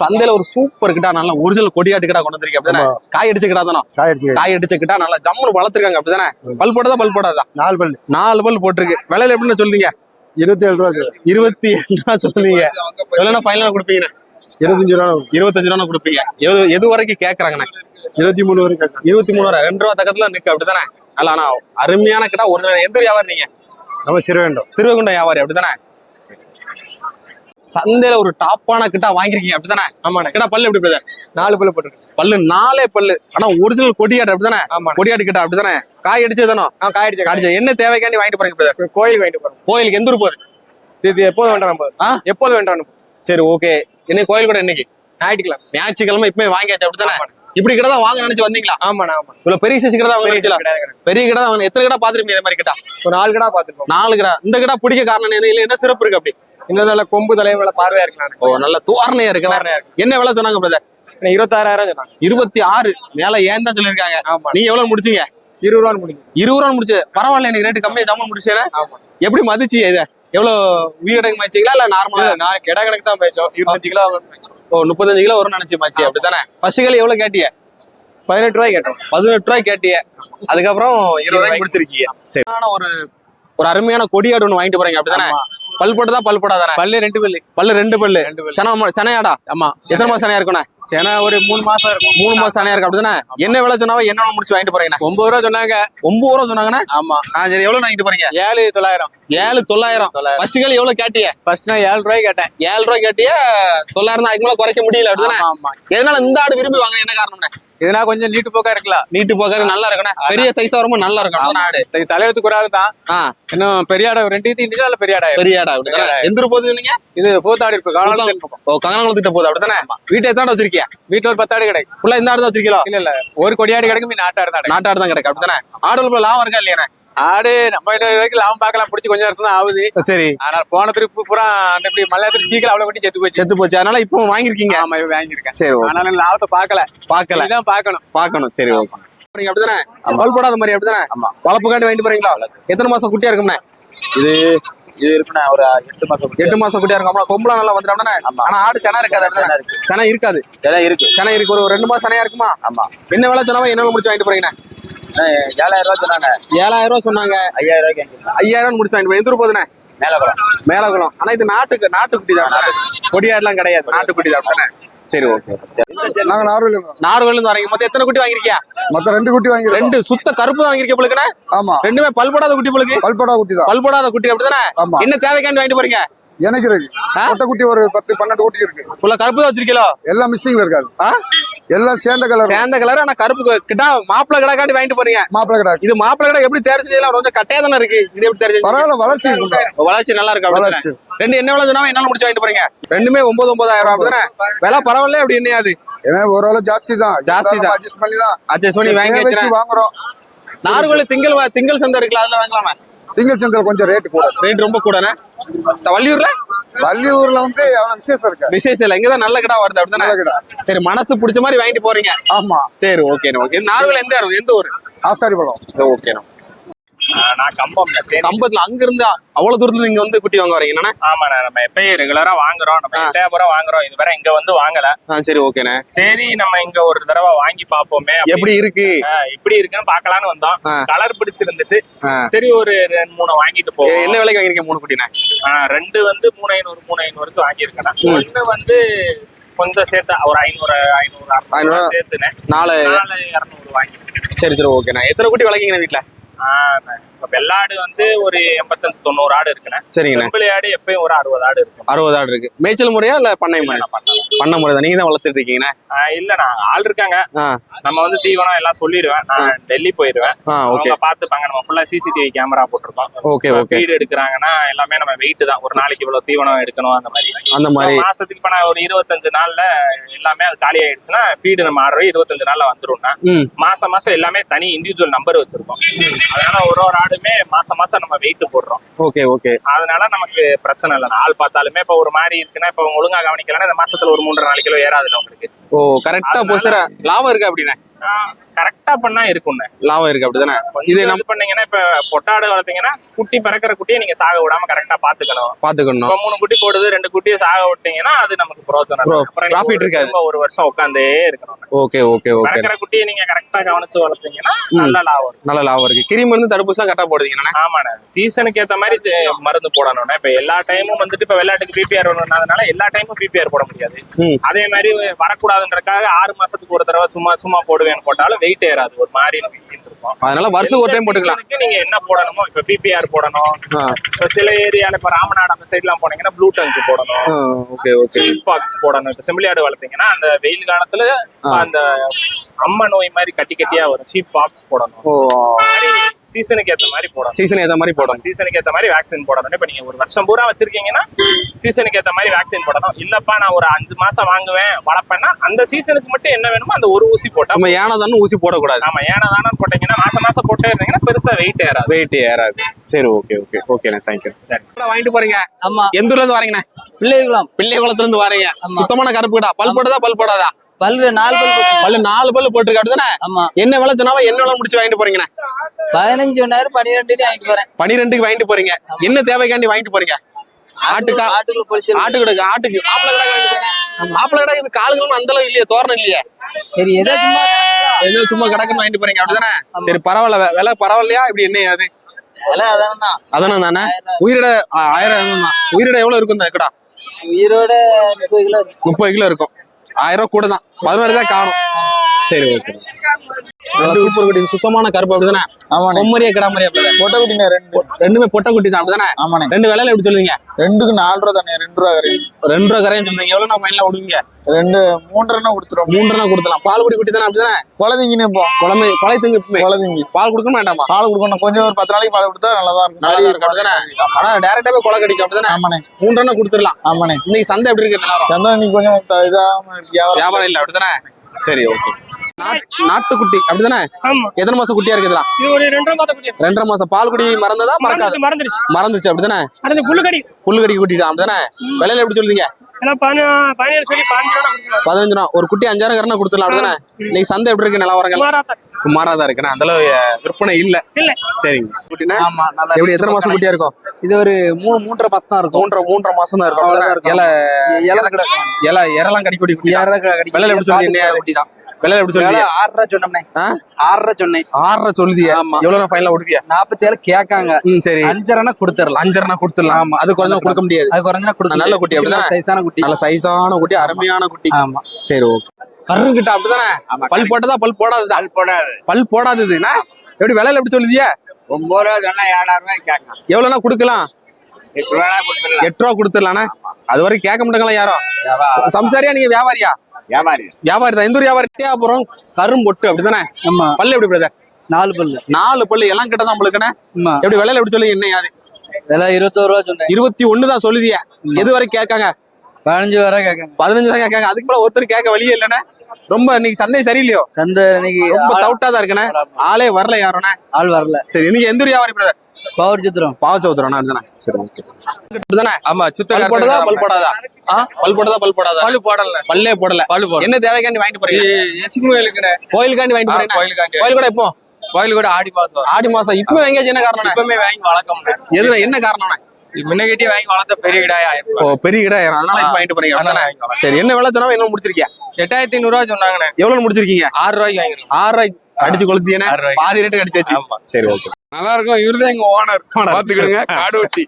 சந்தையில ஒரு சூப்பர் கிட்டா நல்ல ஒரிஜினல் கொடியாட்டு கிட்டா கொண்டு வந்திருக்கீங்க அப்படிதானே. காய் அடிச்ச கிட்டா தானே? காய் அடிச்சு காய் அடிச்ச கிட்டா நல்லா ஜம்முன்னு வளர்த்துருக்காங்க. அப்படிதானே? பல் போட்டதா பல் போடாதா? நாலு பல்லு நாலு பல் போட்டிருக்கு. விலையில எப்படின்னு சொல்றீங்க இருபத்தி ஏழு ரூபா. இருபத்தி ஏழு ரூபா சொல்றீங்க சொல்லனா ஃபைனலா கொடுப்பீங்க இருபத்தஞ்சு ரூபா. இருபத்தஞ்சு ரூபா கொடுப்பீங்க. எது எது வரைக்கும் கேக்குறாங்கண்ணே? இருபத்தி மூணு வரைக்கும். இருபத்தி மூணு ரூபா ரெண்டு ரூபா தக்கத்துல நிக்கு. அப்படிதானே? அல்ல ஆனா அருமையான கிட்டா ஒரு எந்த வியாபாரம் நீங்க? நம்ம சிறு வேண்டும் சிறுவகுண்டம் வியாபாரி. அப்படிதானே? சந்தையில ஒரு டாப்பான கிட்டா வாங்கிருக்கீங்க அப்படிதானே ஆமாண்ணே. கிட்டா பல்லு எப்படி பிரதர் நாலு பல்லு போட்டுருக்கு. பல்லு நாலே பல்லு. ஆனா ஒரிஜினல் கொடியாடு அப்படிதானே ஆமாண்ணே. கொடியாடு கிட்ட அப்படிதானே காய் அடிச்சதானோ ஆ காய்டிச்ச காடிச்ச என்ன தேவைக்காண்டி வாங்கிட்டு போறீங்க பிரதர் கோயில் வாங்கிட்டு போறோம். கோயிலுக்கு எந்த ஊர் போகுது? இது எப்போது வேண்டாம் நம்ம? எப்போது வேண்டாம் சரி ஓகே. இன்னைக்கு கோயில் கூட இன்னைக்கு ஞாயிற்றுக்கலாம் ஞாயிற்றுக்கிழமை இப்பவே வாங்கியாச்சு அப்படிதானே ஆமாண்ணே. இப்படி கிட்ட தான் வாங்க நினைச்சு வந்தீங்களா? ஆமாண்ணா ஆமா இவ்வளவு பெரிய சைஸ் கிட்ட தான் வாங்க பெரிய கிட்ட தான் எத்தனை கிட்ட பாத்துருப்பீங்க இந்த மாதிரி கிட்ட? ஒரு நாலு கடை பார்த்துருக்கோம் நாலு கிட்ட. இந்த கிட்ட பிடிக்க காரணம் என்ன? இல்ல என்ன சிறப்பு இருக்கு அப்படி? இந்த நல்ல கொம்பு தலைவல பார்வையா இருக்கலாம். ஓ நல்ல தோரணையா இருக்குல்ல என்ன விலை சொன்னாங்க பிரதர் இருபத்தாறாயிரம் சொன்னாங்க. இருபத்தி ஆறு. மேல ஏன் தான் சொல்லிருக்காங்க ஆமா. நீங்க எவ்வளவு முடிச்சீங்க? இருபது ரூபான்னு முடியும் இருபது ரூபா முடிச்சு. பரவாயில்ல எனக்கு ரேட்டு கம்மியா ஜாமான் முடிச்சேன் எப்படி மதிச்சு இத? எவ்வளவு வீடடைக்கு மதிச்சீங்களா இல்ல நார்மலா நான் கிடா கணக்கு தான் பேசுவோம் இருபத்தஞ்சு கிலோ ஓ முப்பத்தஞ்சு கிலோ வரும்னு நினைச்சு மச்சி. அப்படித்தானே? ஃபர்ஸ்ட் கிலோ எவ்வளவு கேட்டிய பதினெட்டு ரூபாய் கேட்டோம். பதினெட்டு ரூபாய் கேட்டிய அதுக்கப்புறம் இருபது ரூபாய்க்கு முடிச்சிருக்கீங்க. சரி. ஆனா ஒரு ஒரு அருமையான கொடியாடு ஒண்ணு வாங்கிட்டு போறீங்க அப்படிதானே பல் போட்டதா பல் போடாதானே? பல்லு ரெண்டு பல்லு. பல்லு ரெண்டு பல்லு. சன சனையாடா? ஆமா. எத்தனை மாசம் சனையா இருக்குண்ணே சேனா ஒரு மூணு மாசம் இருக்கும். மூணு மாசம் சனையா இருக்கு அப்படிதானே? என்ன விலை சொன்னாவோ என்ன முடிச்சு வாங்கிட்டு போறீங்க ஒன்பது ரூபா சொன்னாங்க. ஒன்பது ரூபா சொன்னாங்கண்ணே? ஆமா. ஆ சரி எவ்வளவு வாங்கிட்டு போறீங்க? ஏழு தொள்ளாயிரம். ஏழு தொள்ளாயிரம். கிலோ எவ்வளவு கேட்டிய? ஃபர்ஸ்ட் நான் ஏழு ரூபாய் கேட்டேன். ஏழு ரூபாய் கேட்டிய தொள்ளாயிரம் தான். அதுக்கு மேல குறைக்க முடியல அப்படிதானே? ஆமா ஆமா. எதனால இந்த ஆடு விரும்பி வாங்க என்ன காரணம்னே? இதனா கொஞ்சம் நீட்டு போக்கா இருக்கலாம். நீட்டு போக நல்லா இருக்கணும். பெரிய சைஸா வரும்போது நல்லா இருக்கும் ஆடு. இது தலைவத்துக்கு ஒரு ஆள் தான் இன்னும் பெரிய ஆடை ரெண்டு தீண்டு நல்ல பெரிய ஆடா? பெரிய ஆடா போகுது நீங்க? இது பூத்தாடி இருக்கு காலம் ஓ கங்கனகுளத்துக்கிட்ட போகுது அப்படிதானே வீட்டை எத்தாட வச்சிருக்கியா? வீட்டுல ஒரு பத்தாடு கிடைக்கும். ஃபுல்லா இந்த ஆடு தான் வச்சிருக்கீங்களா? இல்ல இல்ல. ஒரு கொடியாடு கிடைக்கும் நாட்டாடு தான். நாட்டாடு தான் கிடைக்கும் அப்படிதானே ஆடு உள்ள லாபம் இருக்கா இல்லையாண்ணே ஆடு நம்ம இது வரைக்கும் லாபம் பார்க்கலாம். பிடிச்சி கொஞ்சம் வருஷம் தான் ஆகுது. சரி. ஆனா போன திருப்பு பூரா அந்த இப்படி மலையாளத்துல சீக்கிரம் அவ்வளவு கொட்டி செத்து போச்சு. செத்து போச்சு. அதனால இப்போ வாங்கிருக்கீங்க ஆமா இவன் வாங்கியிருக்கேன். சரி ஓகே. ஆனாலும் லாபத்தை பார்க்கல. பாக்கல இதான் பார்க்கணும். பாக்கணும் சரி ஓகே. நீங்க அப்படிதானே? பால் போடாத மாதிரி அப்படிதானே? ஆமா. வளர்ப்புக்காண்டி வாங்கிட்டு போறீங்களா? எத்தனை மாசம் குட்டியா இருக்கும்ண்ணே இது இது இருக்குண்ணா ஒரு எட்டு மாசம். எட்டு மாசம் குட்டியா இருக்கும் கொம்பளம் நல்லா வந்துடும் ஆமா. ஆனா ஆடு செனா இருக்காது செனை அப்படிதானே இருக்கு. சென இருக்காது. செனை இருக்கு. சென இருக்கு. ஒரு ரெண்டு மாசம் செனையா இருக்குமா? ஆமா. என்ன விலை சொன்னாவோ என்ன முடிச்சு வாங்கிட்டு போறீங்க அஹ் ஏழாயிரம் ரூபாய் சொன்னாங்க. ஏழாயிரம் ரூபாய் சொன்னாங்க. ஐயாயிரம் ரூபாய்க்கு. ஐயாயிரம் முடிச்சு வாங்கிட்டு போய் எந்த ஊர் போகுதுண்ணே? மேலகுளம். மேலகுளம். ஆனா இது நாட்டுக்கு நாட்டுக்குட்டி தான். கொடியாடுலாம் கிடையாது. நாட்டுக்குட்டி தான். சரி ஓகே. நாங்க நார்வேல நார்வேல இருந்து வரீங்க மொத்தம் எத்தனை குட்டி வாங்கிருக்கியா மொத்தம் ரெண்டு குட்டி வாங்கிருக்கோம் ரெண்டு சுத்த கருப்பு தான் வாங்கிருக்க புழுக்குண்ணே ஆமா. ரெண்டுமே பல் போடாத குட்டி புழுக்கு பல்படா குட்டி தான். பல் போடாத குட்டி அப்படிதானே ஆமா. என்ன தேவைக்காண்டி வாங்கிட்டு போறீங்க? எனக்கு இருக்கு? கொட்டை ஒரு பத்து பன்னெண்டு குட்டி இருக்கு. உள்ள கருப்பு தான் வச்சிருக்கீங்களோ? எல்லாம் மிஸ்ஸிங்ல இருக்காது? எல்லாம் சேர்ந்த கலர் சேர்ந்த கலர் ஆனா கருப்பு கிட்டா மாப்பிள கடை காண்டி வாங்கிட்டு போறீங்க. மாப்பிள கடை இது மாப்பிள கடை எப்படி தெரிஞ்சதுல கொஞ்சம் கட்டையா தானே இருக்கு. இது எப்படி தெரிஞ்சது? பரவாயில்ல வளர்ச்சி வளர்ச்சி நல்லா இருக்கு? வளர்ச்சி. ரெண்டு என்ன விலை சொன்னா என்னால முடிச்சு வாங்கிட்டு போறீங்க? ரெண்டுமே ஒன்பது ஒன்பதாயிரம் ரூபாய் அப்படிதானே? விலை பரவாயில்ல அப்படி என்னையாது ஏன்னா ஓரளவு ஜாஸ்தி தான். ஜாஸ்தி தான். அட்ஜஸ்ட் பண்ணி தான். அட்ஜஸ்ட் பண்ணி வாங்கி வாங்குறோம். நார்கோலி திங்கள் திங்கள் சந்தை இருக்குல்ல அதுல வாங்கலாமா? திங்கள் சந்தையில் கொஞ்சம் ரேட் கூட. ரேட் ரொம்ப கூடனே? வள்ளியூர்ல? வள்ளியூர்ல வந்து அவ்வளவு விசேஷம் இருக்கு விசேஷம் இல்ல இங்கதான் நல்ல கடை வருது அப்படிதானே சரி மனசு பிடிச்ச மாதிரி வாங்கிட்டு போறீங்க. ஆமா. சரி ஓகே ஓகே நார்கோல எந்த இடம்? எந்த ஊர்? ஆசாரி பழம் ஓகே நான் கம்பம். கம்பத்துல அங்க இருந்து அவ்வளவு தூரத்துல இங்க வந்து குட்டி வாங்க வரீங்க என்னண்ணே? ஆமாண்ணே நம்ம எப்பயும் ரெகுலரா வாங்குறோம். நம்ம ஆ. எட்டயபுரம் வாங்குறோம். இதுவரை இங்க வந்து வாங்கல. சரி ஓகேண்ணே. சரி நம்ம இங்க ஒரு தடவை வாங்கி பாப்போமே எப்படி இருக்கு? இப்படி இருக்குன்னு பாக்கலாம்னு வந்தோம். கலர் பிடிச்சிருந்துச்சு. சரி ஒரு ரெண்டு மூணு வாங்கிட்டு போவோம். என்ன விலைக்கு வாங்கிருக்கீங்க மூணு குட்டிண்ணே? ஆ, ரெண்டு வந்து மூணு ஐநூறு மூணு ஐநூறுக்கு வாங்கியிருக்கேன் ஒண்ணு வந்து கொஞ்சம் சேர்த்து ஒரு ஐநூறு ஐநூறு சேர்த்துனேன். நாலு. நாலு இரநூறு வாங்கிட்டேன் சரி சரி ஓகேண்ணே. எத்தனை குட்டி வளர்க்கீங்க வீட்டுல வெள்ளாடு வந்து ஒரு எண்பத்தஞ்சு தொண்ணூறு ஆடு இருக்குண்ணே. சரிங்கண்ணே. செம்பிளி ஆடு எப்பயும் ஒரு அறுபது ஆடு இருக்கும். அறுபது ஆடு இருக்கு. மேய்ச்சல் முறையா இல்ல பண்ணை முறை? நான் பண்ணலாம். பண்ண முறை தான். நீங்க தான் வளர்த்துட்டு இருக்கீங்கண்ணே? இல்லண்ணா. ஆள் இருக்காங்க. நம்ம வந்து தீவனம் எல்லாம் சொல்லிடுவேன். நான் டெல்லி போயிருவேன். அவங்க பாத்துப்பாங்க நம்ம ஃபுல்லா சிசிடிவி கேமரா போட்டிருக்கோம். Okay okay. ஃபீடு எடுக்கிறாங்கன்னா எல்லாமே நம்ம வெயிட் தான். ஒரு நாளைக்கு இவ்வளவு தீவனம் எடுக்கணும் அந்த மாதிரி. அந்த மாதிரி. மாசத்துக்கு இப்ப நான் ஒரு இருபத்தஞ்சு நாள்ல எல்லாமே அது காலி ஆயிடுச்சுன்னா ஃபீடு நம்ம ஆடுறோம். இருபத்தஞ்சு நாள்ல வந்துரும்னா ம். மாசம் மாசம் எல்லாமே தனி இண்டிவிஜுவல் நம்பர் வச்சிருக்கோம். அதனால ஒரு ஒரு ஆடுமே மாசம் மாசம் நம்ம வெயிட் போடுறோம். ஓகே ஓகே அதனால நமக்கு பிரச்சனை இல்லை. ஆள் பார்த்தாலுமே இப்ப ஒரு மாதிரி இருக்குன்னா இப்ப ஒழுங்கா கவனிக்கலன்னா இந்த மாசத்துல ஒரு மூன்றரை நாலு கிலோ ஏறாதுல உங்களுக்கு. ஓ கரெக்டா போசுற லாபம் இருக்கு அப்படிண்ணே ஆ, கரெக்டா பண்ணா இருக்கும்ண்ணே லாபம் இருக்கு அப்படிதானே? இது நம்ம பண்ணீங்கன்னா இப்ப பொட்டாடு வளர்த்தீங்கன்னா குட்டி பிறக்கிற குட்டியை நீங்க சாக விடாம கரெக்டா பாத்துக்கணும். பாத்துக்கணும். இப்ப மூணு குட்டி போடுது ரெண்டு குட்டியை சாக விட்டீங்கன்னா அது நமக்கு பிரோஜனம் இருக்காது. ஒரு வருஷம் உட்காந்தே இருக்கணும். ஓகே ஓகே ஓகே பிறக்கிற குட்டியை நீங்க கரெக்டா கவனிச்சு வளர்த்தீங்கன்னா நல்ல லாபம். நல்ல லாபம் இருக்கு. கிரி மருந்து தடுப்பூசி எல்லாம் கரெக்டா போடுவீங்கண்ணே ஆமாண்ணே. சீசனுக்கு ஏத்த மாதிரி மருந்து போடணும்னா இப்ப எல்லா டைமும் வந்துட்டு இப்ப விளையாட்டுக்கு பிபிஆர் வரணும்னால எல்லா டைமும் பிபிஆர் போட முடியாது. அதே மாதிரி வரக்கூடாதுன்றதுக்காக ஆறு மாசத்துக்கு ஒரு தடவை சும்மா சும்மா போடுவேன்னு போட்டாலும் வெயிட் ஏறாது. ஒரு மாதிரி இருக்கும். அதனால வருஷம் ஒரு டைம் போட்டுக்கலாம். நீங்க என்ன போடணுமோ இப்ப பிபிஆர் போடணும். இப்ப சில ஏரியால இப்ப ராமநாடு அந்த சைட் எல்லாம் போனீங்கன்னா ப்ளூ டங்க் போடணும். ஓகே ஓகே பாக்ஸ் போடணும். இப்ப செம்பிளியாடு வளர்த்தீங்கன்னா அந்த வெயில் காலத்துல. அந்த அம்ம நோய் மாதிரி கட்டி கட்டியா வரும் சீப் பாக்ஸ் போடணும். ஓ சீசனுக்கு ஏத்த மாதிரி போடணும். சீசன் ஏத்த மாதிரி போடணும். சீசனுக்கு ஏத்த மாதிரி வேக்சின் போடணும். இப்ப நீங்க ஒரு வருஷம் பூரா வச்சிருக்கீங்கன்னா சீசனுக்கு ஏத்த மாதிரி வேக்சின் போடணும். இல்லப்பா நான் ஒரு அஞ்சு மாசம் வாங்குவேன் வளர்ப்பேன்னா அந்த சீசனுக்கு மட்டும் என்ன வேணுமோ அந்த ஒரு ஊசி போட்டா நம்ம ஏனதான்னு ஊசி போடக்கூடாது. ஆமா ஏன்னா தானே போட்டீங்கன்னா மாசம் மாசம் போட்டே இருந்தீங்கன்னா பெருசா வெயிட் ஏறாது. வெயிட் ஏறாது. சரி ஓகே ஓகே ஓகேண்ணே தேங்க்யூ சரி. வாங்கிட்டு போறீங்க? ஆமா. எந்த ஊர்ல இருந்து வரீங்கண்ணே? பிள்ளைகுளம். பிள்ளைகுளத்துல இருந்து வரீங்க. சுத்தமான கருப்பு கடா. பல் போட்டதா பல் போடாதா? பல்வேறு நாலு பல் போட்டு- பல்லு நாலு பல்லு போட்டுருக்கு அப்படிதானே ஆமா. என்ன விலை சொன்னாவோ என்ன விலை முடிச்சு வாங்கிட்டு போறீங்கண்ணே பதினஞ்சு நேரம் பன்னிரெண்டு வாங்கிட்டு போறேன். பனிரெண்டுக்கு வாங்கிட்டு போறீங்க. என்ன தேவைக்காண்டி வாங்கிட்டு போறீங்க? ஆட்டுக்கா ஆட்டுக்குள்ள பொழிச்சு ஆட்டு கிடக்கு ஆட்டுக்கு. மாப்பிள கடை வாங்கிட்டு போறீங்க. மாப்பிள கடை இது காலுங்களும் அந்த அளவு இல்லையே தோரணம் இல்லையே? சரி ஏதோ சும்மா ஏதோ சும்மா கிடக்குன்னு வாங்கிட்டு போறீங்க அப்படிதானே? சரி பரவாயில்ல. விலை பரவாயில்லையா? இப்படி என்ன அது அதானே தானே உயிரிட ஆயிரம் தான் உயிரிட எவ்வளவு இருக்கும் இந்த கடா உயிரோட முப்பது கிலோ. முப்பது கிலோ இருக்கும். ஆயிரம் ரூபாய் கூட தான். பதினாறு தான் காணும். சரி ஓகே. சூப்பர் குட்டி இது சுத்தமான கருப்பு அப்படிதானே? ஆமாண்ணே. பொம்மரியா கிடா மாதிரியா அப்படிதானே? பொட்டை குட்டிண்ணே ரெண்டு. ரெண்டுமே பொட்டை குட்டி தான் அப்படிதானே? ஆமாண்ணே. ரெண்டு விலையில எப்படி சொல்லுவீங்க? ரெண்டுக்கு நாலு ரூபா தானே ரெண்டு ரூபா கிடையாது ரெண்டு ரூபா கரையும் சொல்லுங்க எவ்வளவு நான் ஃபைனலா விடுவீங்க? ரெண்டு மூன்றரை கொடுத்துருவோம். மூன்று ரூபா கொடுத்தலாம் பால் குடி குட்டி தானே அப்படிதானே? குழந்தைங்கன்னு இப்போ. குழம்பு கொலை திங்க குழந்தைங்க. பால் கொடுக்கணும் வேண்டாமா? பால் கொடுக்கணும். கொஞ்சம் ஒரு பத்து நாளைக்கு பால் கொடுத்தா நல்லா தான் இருக்கும். நல்லா இருக்கும் அப்படிதானே? ஆனா டேரக்டாவே கொலை கடிக்கும் அப்படிதானே? ஆமாண்ணே. மூன்று ரூபா கொடுத்துடலாம். ஆமாண்ணே. இன்னைக்கு சந்தை எப்படி இருக்கு சந்தனம் இன்னைக்கு கொஞ்சம் த- இதாம இருக்கு. வியாபாரம். வியாபாரம் இல்ல அப்படிதானே? சரி ஓகே நாட்டுக்குட்டி அப்படிதானே ஆமா எத்தனை மாசம் குட்டியா ஒரு ரெண்டரை மாசம் பால் குடி மறந்ததா மறக்காது மறந்துருச்சு மறந்துச்சு அப்படிதானே புல்லுக்கடி புல்லு கடி குட்டி தான் அப்படிதானே விலையில எப்படி சொல்லுங்க பதினஞ்சு ரூபா ஒரு குட்டி அஞ்சாயிரம் கரணை கொடுத்துடலாம் அப்படிதானே இன்னைக்கு சந்தை எப்படி இருக்கு நிலவரங்கள் சுமாரா தான் இருக்குண்ணா அந்த அளவு விற்பனை இல்ல இல்ல. சரிங்க குட்டினா ஆமா நல்லா எப்படி எத்தனை மாசம் குட்டியா இருக்கும் இது ஒரு மூணு மூன்றரை மாசம் தான் இருக்கும் மூன்றரை மூன்றரை மாசம் தான் இருக்கும். இலை இலை கிடக்கும் இலை இறலாம் கடி குட்டி குட்டி தான். விலை எப்படி சொல்லுங்க ஆறரை சொன்னோம்னே. ஆ? ஆறரை சொன்னேன். ஆறரை சொல்லுதிய. எவ்வளவு நான் ஃபைனலா விடுவியா நாற்பத்தி ஏழு கேட்காங்க சரி. அஞ்சரைனா கொடுத்துடலாம். அஞ்சரை கொடுத்துடலாம். ஆமா. அது கொஞ்சம் கொடுக்க முடியாது. அது குறைஞ்சா கொடுத்து நல்ல குட்டி அப்படிதானே? சைஸான குட்டி. நல்ல சைஸான குட்டி அருமையான குட்டி. ஆமா. சரி ஓகே. கரு கிட்ட அப்படிதானே பல் போட்டதா? பல் போடாததா? போடாது. பல் போடாததுன்னா எப்படி விலையில எப்படி சொல்லுதியா? ஒன்பது ரூபா சொன்னா ஏழாயிரம் ரூபாய் கேட்கலாம். எவ்வளவுனா கொடுக்கலாம்? எட்டு ரூபா கொடுத்துடலாம். எட்டு ரூபா கொடுத்துடலாண்ணே அது வரைக்கும் கேட்க மாட்டாங்களா யாரும்? சம்சாரியா நீங்க வியாபாரியா? வியாபாரி. வியாபாரி தான். எந்த ஒரு வியாபாரி அப்புறம் கரும்பொட்டு அப்படிதானே? ஆமா. பல்லு எப்படி பிரதர் நாலு பல்லு. நாலு பல்லு. எல்லாம் கிட்ட தான் எப்படி விலையில எப்படி சொல்லுங்க என்ன யாது? விலை இருபத்தோரு ரூபா சொன்னேன். இருபத்தி ஒண்ணு தான் சொல்லுதிய. எது வரைக்கும் கேட்காங்க? பதினஞ்சு வரை கேட்காங்க. பதினஞ்சு தான் கேட்காங்க. அதுக்கு மேல ஒருத்தர் கேட்க வழியே இல்லைண்ணே ரொம்ப இன்னைக்கு சந்தை சரியில்லையோ? சந்தை இன்னைக்கு ரொம்ப டவுட்டா தான் இருக்குண்ணே. ஆளே வரல யாருண்ணே. ஆள் வரல. சரி இன்னைக்கு எந்த ஒரு வியாபாரி பிரதர் பவர் சித்திரம். பாவச்சௌத்திரண்ணா அதுதானே. சரி ஓகே அப்படிதானே? ஆமா சுத்த பல் போட்டதா பல் போடாதா? ஆ? பல் போட்டதா பல் போடாதா? பல்லு போடல. பல்லே போடல. பல்லு போடல. என்ன தேவைக்காண்டி வாங்கிட்டு போறீங்க? எசிங் கோயிலுக்குண்ணே கோயிலுக்காண்டி வாங்கிட்டு போறீங்க. கோயிலுக்காண்டி கோயில் கூட இப்போ கோயில் கூட ஆடி மாசம். ஆடி மாசம். இப்போ எங்கேயாச்சும் என்ன காரணம் இப்பவுமே வாங்கி வளர்க்கோம்ண்ணே. எதுல என்ன காரணம் முன்னகிட்டே வாங்கி வளர்த்த பெரிய கிடாயா ஓ பெரிய கடை அதனால இப்ப வாங்கிட்டு போறீங்க அதனால. சரி என்ன விலை சொன்னா என்ன முடிச்சிருக்கியா? எட்டாயிரத்தி ஐநூறு ரூபா சொன்னாங்கண்ணே. எவ்வளவு முடிச்சிருக்கீங்க? ஆறு ரூபாய்க்கு வாங்கிருக்கோம். ஆறு ரூபாய் அடிச்சு ரூபாய்க்கு. பாதி ரேட்டு அடிச்சாச்சு. சரி ஓகே. நல்லா இருக்கும் இவருதான் எங்க ஓனர் பாத்துக்கிடுங்க. காடு வெட்டி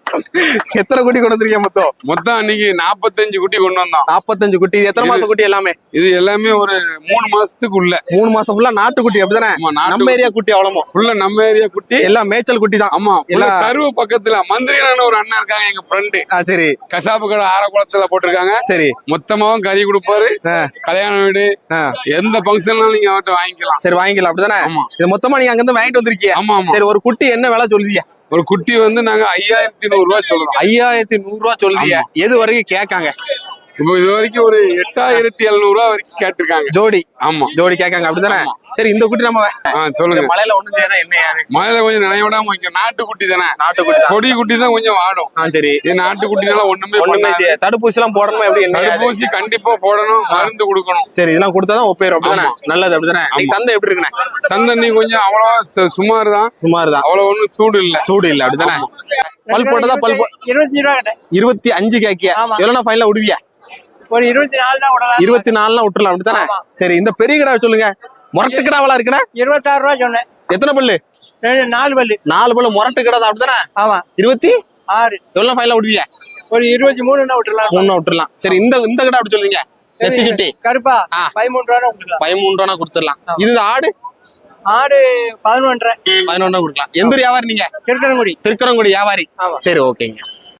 எத்தனை குட்டி கொண்டு வந்திருக்கீங்க மொத்தம்? மொத்தம் அன்னைக்கு நாற்பத்தஞ்சு குட்டி கொண்டு வந்தோம் நாற்பத்தஞ்சு குட்டி. எத்தனை மாசம் குட்டி எல்லாமே? இது எல்லாமே ஒரு மூணு மாசத்துக்கு உள்ள மூணு மாசம் ஃபுல்லா நாட்டு குட்டி அப்படிதானே? நம்ம ஏரியா குட்டி அவ்வளமோ ஃபுல்லா நம்ம ஏரியா குட்டி. எல்லாம் மேய்ச்சல் குட்டி தான். ஆமா எல்லாம் கருவு பக்கத்துல. மந்திரியான ஒரு அண்ணன் இருக்காங்க எங்க ஃப்ரெண்டு சரி. கசாப்பு கடை ஆரக்குளத்துல போட்டிருக்காங்க. சரி. மொத்தமாவும் கறி கொடுப்பாரு. ஆ. கல்யாண வீடு. எந்த ஃபங்க்ஷன்னாலும் நீங்க அவர்கிட்ட வாங்கிக்கலாம். சரி வாங்கிக்கலாம் அப்படிதானே? இது மொத்தமா நீங்க அங்கிருந்து வாங்கிட்டு வந்திருக்கீங்க ஆமா. சரி ஒரு குட்டி என்ன விலை சொல்லுதியா? ஒரு குட்டி வந்து நாங்க ஐயாயிரத்தி நூறு ரூபாய் சொல்றோம். ஐயாயிரத்தி நூறு ரூபா சொல்லுதியா எது வரைக்கும் கேட்காங்க. இப்போ இது வரைக்கும் ஒரு எட்டாயிரத்தி எழுநூறு ரூபா வரைக்கும் கேட்டிருக்காங்க ஜோடி ஆமா ஜோடி கேட்காங்க அப்படிதானே சரி இந்த குட்டி நம்ம சொல்லுங்க மலையில ஒண்ணும் செய்யாத என்ன யாது? மழையில கொஞ்சம் நினைவிடாம வைக்கும் நாட்டுக்குட்டி தானே நாட்டுக்குட்டி கொடி குட்டி தான் கொஞ்சம் வாடும் ஆ சரி இது நாட்டுக்குட்டினால ஒண்ணுமே ஒண்ணுமே தடுப்பூசி எல்லாம் போடணுமா எப்படி? தடுப்பூசி கண்டிப்பா போடணும் மருந்து கொடுக்கணும் சரி இதெல்லாம் கொடுத்தாதான் ஒப்பேரும் அப்படிதானே நல்லது அப்படிதானே சந்தை எப்படி இருக்குண்ணே சந்தண்ணி கொஞ்சம் அவ்வளவா சு- சுமார் தான் சுமார் தான் அவ்வளவு ஒண்ணும் சூடு இல்ல சூடு இல்ல அப்படிதானே பல் போட்டதா பல் இருபத்தி அஞ்சு கேக்கிய எவ்வளவு ஃபைனலா விடுவியா ஒரு இருபத்தி நாலு தான் விடலாம் இருபத்தி நாலுலாம் விட்டுறலாம் அப்படித்தானே? சரி இந்த பெரிய கடை சொல்லுங்க. முரட்டு கிடாவெல்லாம் இருக்குண்ணே? இருபத்தாறு ரூபா சொன்னேன். எத்தனை பல்லு? நாலு பல்லு. நாலு பல்லு முரட்டு கடை தான் அப்படித்தானே? ஆமா. இருபத்தி? ஆறு. எவ்வளவு ஃபைனலா விடுவியா. ஒரு இருபத்தி மூணு விட்டுலாம் மூணு விட்டுறலாம். சரி இந்த இந்த கடை அப்படி சொல்லுங்க. நெத்தி சுட்டி கருப்பா. பதிமூணு ரூபா விட்டுலாம் பதிமூணு ரூபா கொடுத்துடலாம் இது ஆடு? ஆடு பதினொன்றரை. பதினொன்று கொடுக்கலாம். எந்த வியாபாரி நீங்க? திருக்கனங்குடி திருக்கரங்குடி வியாபாரி. சரி ஓகேங்க.